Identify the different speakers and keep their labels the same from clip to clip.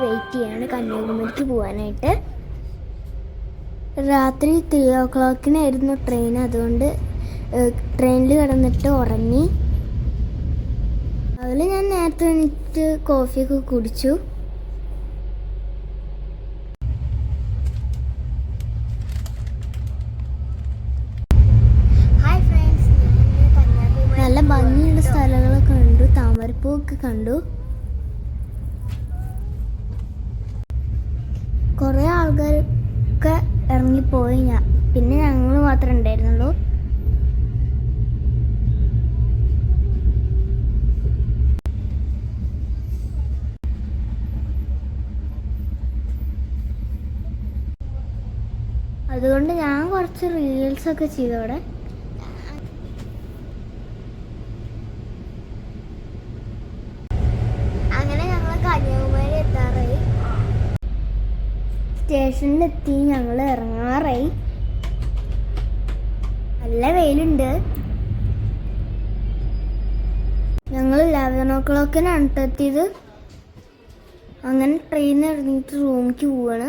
Speaker 1: Wait ചെയ്യാണ് കന്യാകുമാരിക്ക് പോകാനായിട്ട് രാത്രി ത്രീ ഓ ക്ലോക്കിനായിരുന്നു ട്രെയിൻ അതുകൊണ്ട് ട്രെയിനിൽ കിടന്നിട്ട് ഉറങ്ങി. അതിൽ ഞാൻ നേരത്തെ എണീറ്റ് കോഫിയൊക്കെ കുടിച്ചു. നല്ല ഭംഗിയുള്ള സ്ഥലങ്ങളൊക്കെ കണ്ടു. താമരപ്പൂ ഒക്കെ കണ്ടു. കുറേ ആൾക്കാരൊക്കെ ഇറങ്ങിപ്പോയി ഞാൻ പിന്നെ ഞങ്ങൾ മാത്രമേ ഉണ്ടായിരുന്നുള്ളൂ അതുകൊണ്ട് ഞാൻ കുറച്ച് റീൽസ് ഒക്കെ ചെയ്തു അവിടെ അങ്ങനെ ഞങ്ങൾ കന്യാകുമാരി എത്താറായി സ്റ്റേഷനിലെത്തി ഞങ്ങൾ ഇറങ്ങാറായി. നല്ല വെയിലുണ്ട്. ഞങ്ങൾ ലെവൻ ഓ ക്ലോക്കിനാണ് എത്തിയത് അങ്ങനെ ട്രെയിൻ ഇറങ്ങിയിട്ട് റൂമിലേക്ക് പോവാണ്.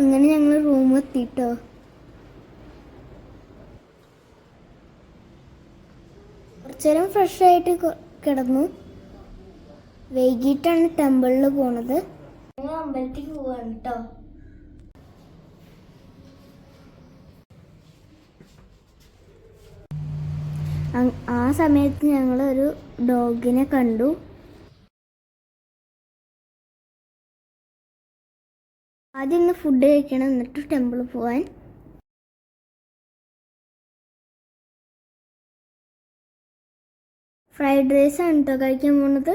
Speaker 1: അങ്ങനെ ഞങ്ങൾ റൂം എത്തിട്ടോ. കുറച്ചേരം ഫ്രഷ് ആയിട്ട് കിടന്നു. വൈകിട്ടാണ് ടെമ്പിളിൽ പോണത്. ഞങ്ങൾ അമ്പലത്തിൽ പോവാണ് കേട്ടോ ആ സമയത്ത് ഞങ്ങൾ ഒരു ഡോഗിനെ കണ്ടു. ആദ്യം ഒന്ന് ഫുഡ് കഴിക്കണം എന്നിട്ട് ടെമ്പിളിൽ പോവാൻ. ഫ്രൈഡ് റൈസ് ആണ് കേട്ടോ കഴിക്കാൻ പോണത്.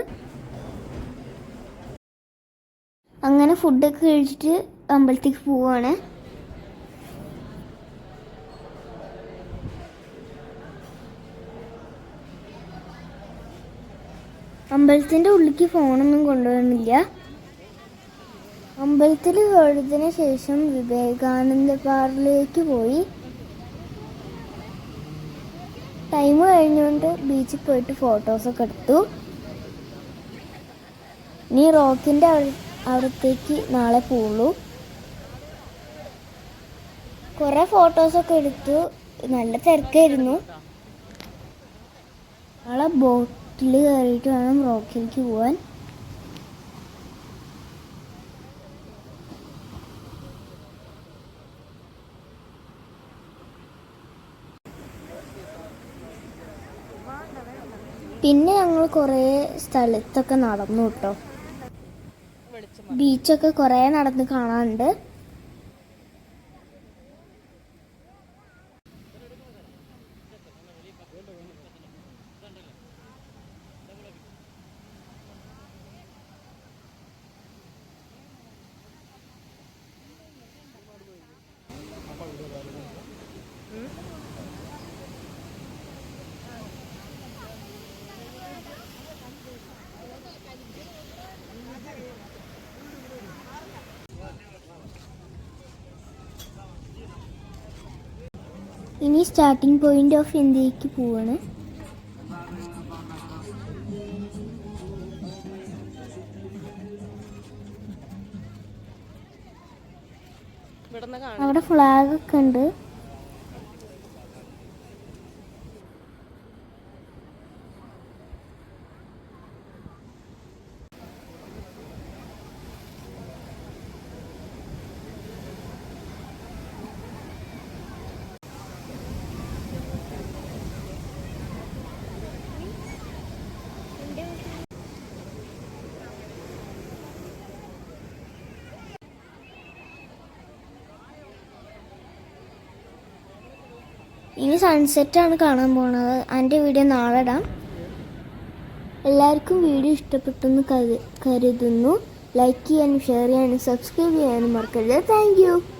Speaker 1: അങ്ങനെ ഫുഡൊക്കെ കഴിച്ചിട്ട് അമ്പലത്തേക്ക് പോവാണ്. അമ്പലത്തിന്റെ ഉള്ളിലേക്ക് ഫോണൊന്നും കൊണ്ടുവന്നില്ല. അമ്പലത്തിൽ തൊഴുതിന് ശേഷം വിവേകാനന്ദ പാറിലേക്ക് പോയി. ടൈം കഴിഞ്ഞുകൊണ്ട് ബീച്ചിൽ പോയിട്ട് ഫോട്ടോസൊക്കെ എടുത്തു. ഇനി റോക്കിന്റെ അവിടത്തേക്ക് നാളെ പോവുള്ളൂ. കുറേ ഫോട്ടോസൊക്കെ എടുത്തു. നല്ല തിരക്കായിരുന്നു. നാളെ ബോട്ടിൽ കയറിയിട്ട് വേണം റോക്കിലേക്ക് പോവാൻ. പിന്നെ ഞങ്ങൾ കുറേ സ്ഥലത്തൊക്കെ നടന്നു കേട്ടോ. ബീച്ചൊക്കെ കുറേ നടന്ന് കാണാനുണ്ട്. ഇനി സ്റ്റാർട്ടിംഗ് പോയിന്റ് ഓഫ് ഇന്ത്യയ്ക്ക് പോവാണ്. അവിടെ ഫ്ലാഗ് ഒക്കെ ഉണ്ട്. ഇനി സൺസെറ്റാണ് കാണാൻ പോണത്. എന്റെ വീഡിയോ നാളെ ഇടാം. എല്ലാവർക്കും വീഡിയോ ഇഷ്ടപ്പെട്ടെന്ന് കരു- കരുതുന്നു. ലൈക്ക് ചെയ്യാനും ഷെയർ ചെയ്യാനും സബ്സ്ക്രൈബ് ചെയ്യാനും മറക്കരുത്. താങ്ക്